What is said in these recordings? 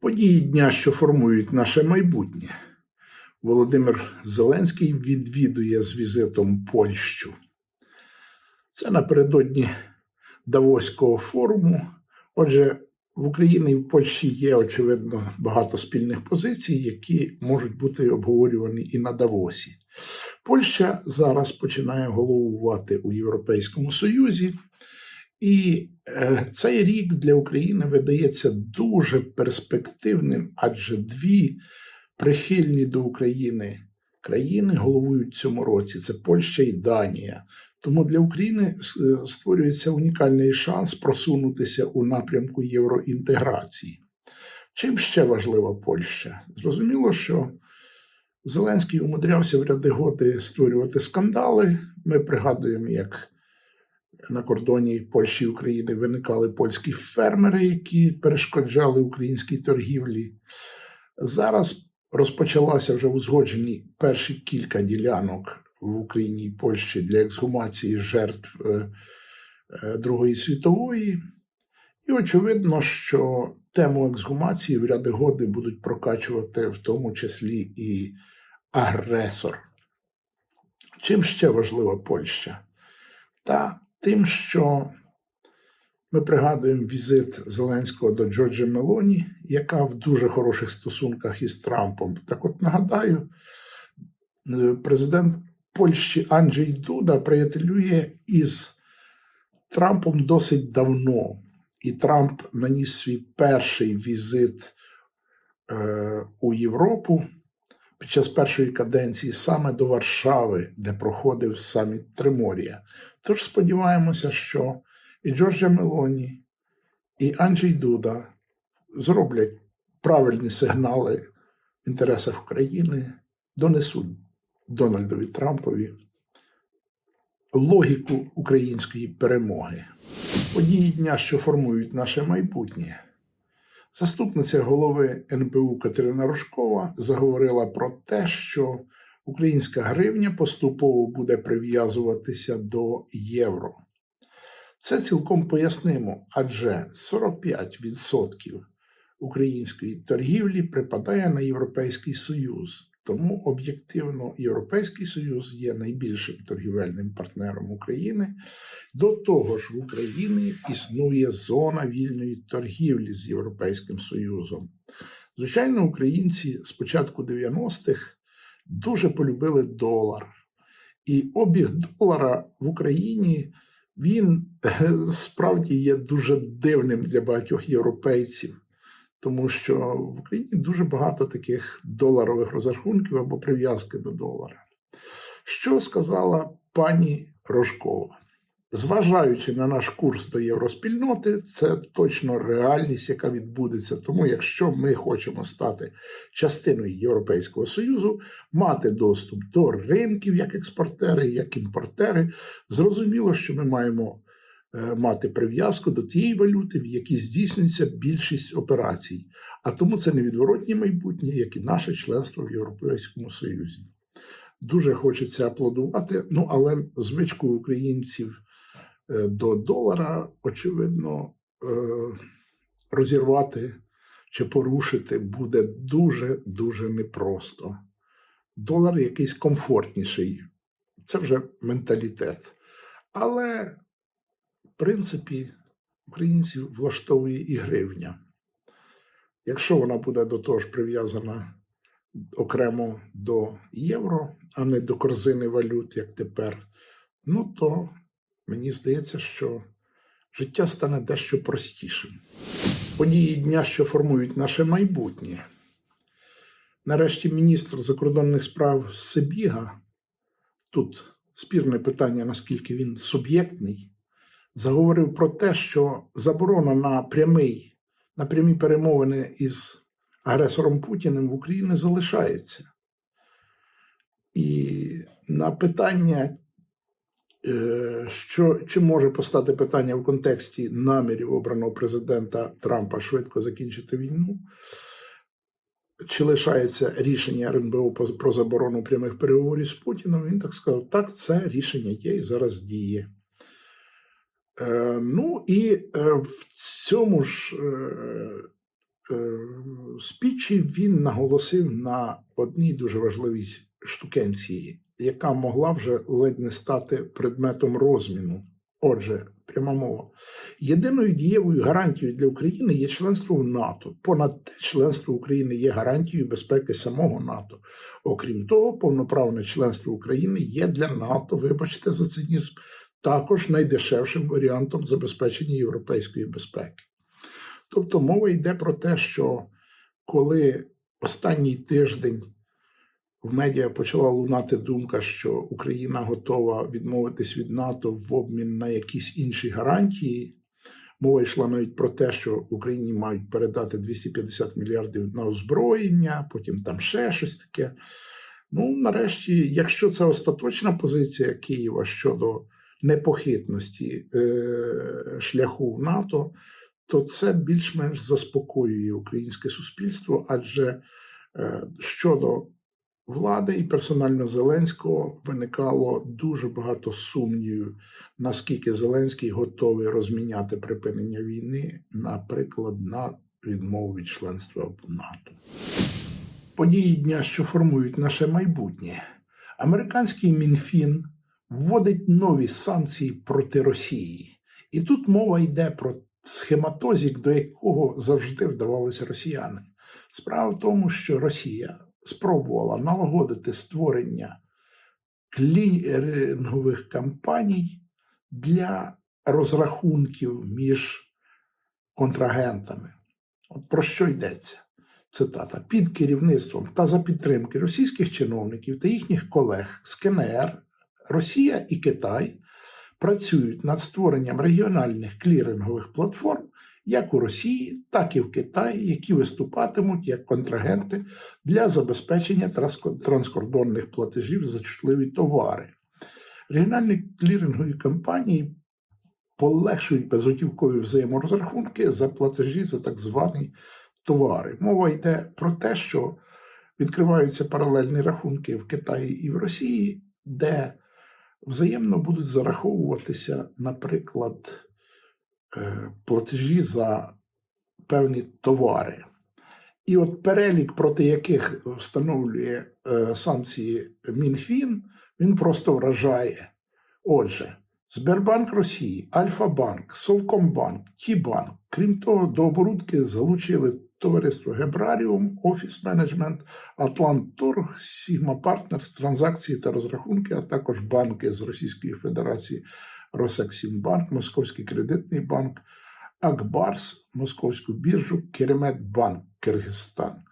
Події дня, що формують наше майбутнє. Володимир Зеленський відвідує з візитом Польщу. Це напередодні Давоського форуму. Отже, в Україні і в Польщі є, очевидно, багато спільних позицій, які можуть бути обговорювані і на Давосі. Польща зараз починає головувати у Європейському Союзі, і е, цей рік для України видається дуже перспективним, адже дві прихильні до України країни головують цьому році це Польща і Данія. Тому для України е, створюється унікальний шанс просунутися у напрямку євроінтеграції. Чим ще важлива Польща? Зрозуміло, що Зеленський умудрявся в ряди годи створювати скандали. Ми пригадуємо, як на кордоні Польщі і України виникали польські фермери, які перешкоджали українській торгівлі. Зараз розпочалася вже узгоджені перші кілька ділянок в Україні і Польщі для ексгумації жертв е, е, Другої світової. І очевидно, що тему ексгумації в ряди годи будуть прокачувати в тому числі і агресор. Чим ще важлива Польща? Та тим, що ми пригадуємо візит Зеленського до Джорджа Мелоні, яка в дуже хороших стосунках із Трампом. Так от нагадаю, е, президент Польщі Анджей Дуда приятелює із Трампом досить давно. І Трамп наніс свій перший візит е, у Європу під час першої каденції саме до Варшави, де проходив саміт Триморія. Тож сподіваємося, що і Джорджа Мелоні, і Анджей Дуда зроблять правильні сигнали в інтересах України, донесуть Дональдові Трампові логіку української перемоги. Події дня, що формують наше майбутнє. Заступниця голови НБУ Катерина Рожкова заговорила про те, що українська гривня поступово буде прив'язуватися до євро. Це цілком пояснимо, адже 45% української торгівлі припадає на Європейський Союз. Тому об'єктивно Європейський Союз є найбільшим торгівельним партнером України. До того ж, в Україні існує зона вільної торгівлі з Європейським Союзом. Звичайно, українці з початку 90-х дуже полюбили долар. І обіг долара в Україні він справді є дуже дивним для багатьох європейців тому що в Україні дуже багато таких доларових розрахунків або прив'язки до долара. Що сказала пані Рожкова? Зважаючи на наш курс до євроспільноти, це точно реальність, яка відбудеться. Тому, якщо ми хочемо стати частиною Європейського Союзу, мати доступ до ринків як експортери, як імпортери, зрозуміло, що ми маємо мати прив'язку до тієї валюти, в якій здійснюється більшість операцій. А тому це невідворотнє майбутнє, як і наше членство в Європейському Союзі. Дуже хочеться аплодувати, ну але звичку українців е, до долара, очевидно, е, розірвати чи порушити буде дуже-дуже непросто. Долар якийсь комфортніший, це вже менталітет. Але принципі, українців влаштовує і гривня. Якщо вона буде до того ж прив'язана окремо до євро, а не до корзини валют, як тепер, ну то мені здається, що життя стане дещо простішим. Події дня, що формують наше майбутнє. Нарешті міністр закордонних справ Сибіга, тут спірне питання, наскільки він суб'єктний, заговорив про те, що заборона на прямий, на прямі перемовини із агресором Путіним в Україні залишається. І на питання, е, що чи може постати питання в контексті намірів обраного президента Трампа швидко закінчити війну, чи лишається рішення РНБО про заборону прямих переговорів з Путіним, він так сказав: так, це рішення є і зараз діє. Е, ну і е, в цьому ж е, е, спічі він наголосив на одній дуже важливій штукенції, яка могла вже ледь не стати предметом розміну. Отже, пряма мова. Єдиною дієвою гарантією для України є членство в НАТО. Понад те, членство України є гарантією безпеки самого НАТО. Окрім того, повноправне членство України є для НАТО, вибачте за цинізм, також найдешевшим варіантом забезпечення європейської безпеки. Тобто мова йде про те, що коли останній тиждень в медіа почала лунати думка, що Україна готова відмовитись від НАТО в обмін на якісь інші гарантії. Мова йшла навіть про те, що Україні мають передати 250 мільярдів на озброєння, потім там ще щось таке. Ну, нарешті, якщо це остаточна позиція Києва щодо непохитності е, шляху в НАТО, то це більш-менш заспокоює українське суспільство, адже е, щодо влади і персонально Зеленського виникало дуже багато сумнівів, наскільки Зеленський готовий розміняти припинення війни, наприклад, на відмову від членства в НАТО. Події дня, що формують наше майбутнє. Американський Мінфін вводить нові санкції проти Росії. І тут мова йде про схематозік, до якого завжди вдавалися росіяни. Справа в тому, що Росія спробувала налагодити створення клірингових кампаній для розрахунків між контрагентами. От про що йдеться? Цитата під керівництвом та за підтримки російських чиновників та їхніх колег з КНР, Росія і Китай працюють над створенням регіональних клірингових платформ як у Росії, так і в Китаї, які виступатимуть як контрагенти для забезпечення транскордонних платежів за чутливі товари. Регіональні клірингові компанії полегшують безготівкові взаєморозрахунки за платежі за так звані товари. Мова йде про те, що відкриваються паралельні рахунки в Китаї і в Росії, де взаємно будуть зараховуватися, наприклад, е, платежі за певні товари. І от перелік, проти яких встановлює е, санкції Мінфін, він просто вражає. Отже, Сбербанк Росії, Альфа-Банк, Совкомбанк, Тібанк. Крім того, до оборудки залучили товариство Гебраріум, Офіс Менеджмент, Атлантторг, Сігма Партнерс, транзакції та розрахунки, а також банки з Російської Федерації Росексімбанк, Московський кредитний банк, Акбарс, Московську біржу, Кереметбанк, Киргизстан.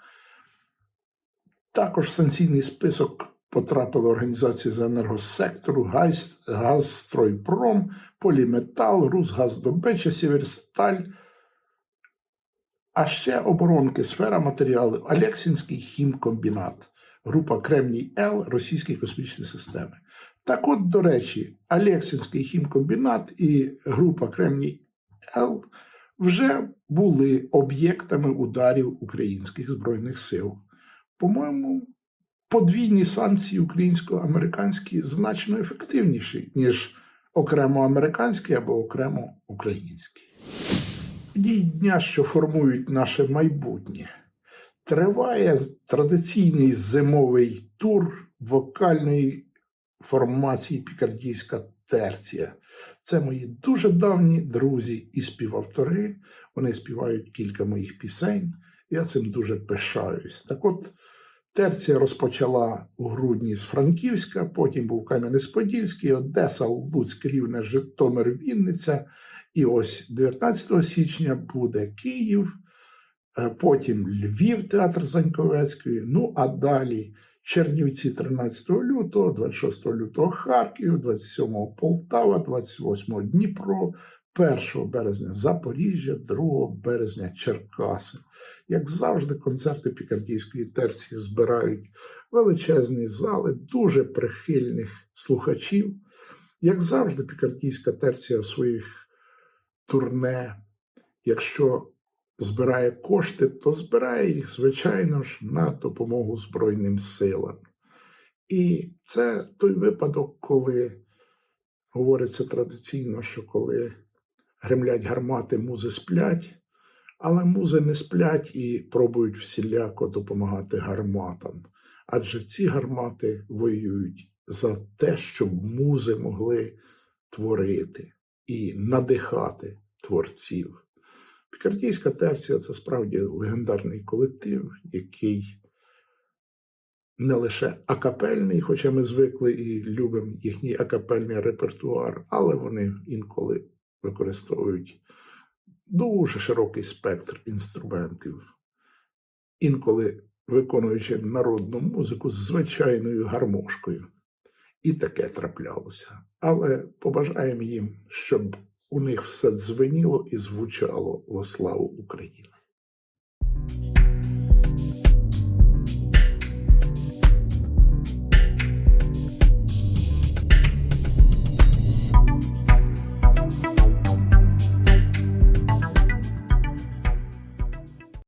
Також в санкційний список потрапили організації з енергосектору, Газ, Газстройпром, Поліметал, Русгаздобича, Сіверсталь, а ще оборонки, сфера матеріалів, Алексінський хімкомбінат, група Кремній Л Російські космічні системи. Так от, до речі, Алексінський хімкомбінат і група Кремній Л вже були об'єктами ударів українських збройних сил. По-моєму, подвійні санкції українсько-американські значно ефективніші, ніж окремо американські або окремо українські. Події дня, що формують наше майбутнє. Триває традиційний зимовий тур вокальної формації Пікардійська терція. Це мої дуже давні друзі і співавтори. Вони співають кілька моїх пісень. Я цим дуже пишаюсь. Так от, терція розпочала у грудні з Франківська, потім був Кам'янець-Подільський, Одеса, Луцьк, Рівне, Житомир, Вінниця. І ось 19 січня буде Київ, е, потім Львів, театр Заньковецької. Ну а далі Чернівці 13 лютого, 26 лютого Харків, 27 Полтава, 28 Дніпро, 1 березня Запоріжжя, 2 березня Черкаси. Як завжди, концерти Пікардійської терції збирають величезні зали, дуже прихильних слухачів. Як завжди, Пікардійська терція в своїх турне, якщо збирає кошти, то збирає їх, звичайно ж, на допомогу Збройним силам. І це той випадок, коли говориться традиційно, що коли гремлять гармати, музи сплять, але музи не сплять і пробують всіляко допомагати гарматам. Адже ці гармати воюють за те, щоб музи могли творити і надихати творців. Пікардійська терція це справді легендарний колектив, який не лише акапельний, хоча ми звикли і любимо їхній акапельний репертуар, але вони інколи використовують дуже широкий спектр інструментів, інколи виконуючи народну музику з звичайною гармошкою. І таке траплялося. Але побажаємо їм, щоб у них все дзвеніло і звучало во славу України.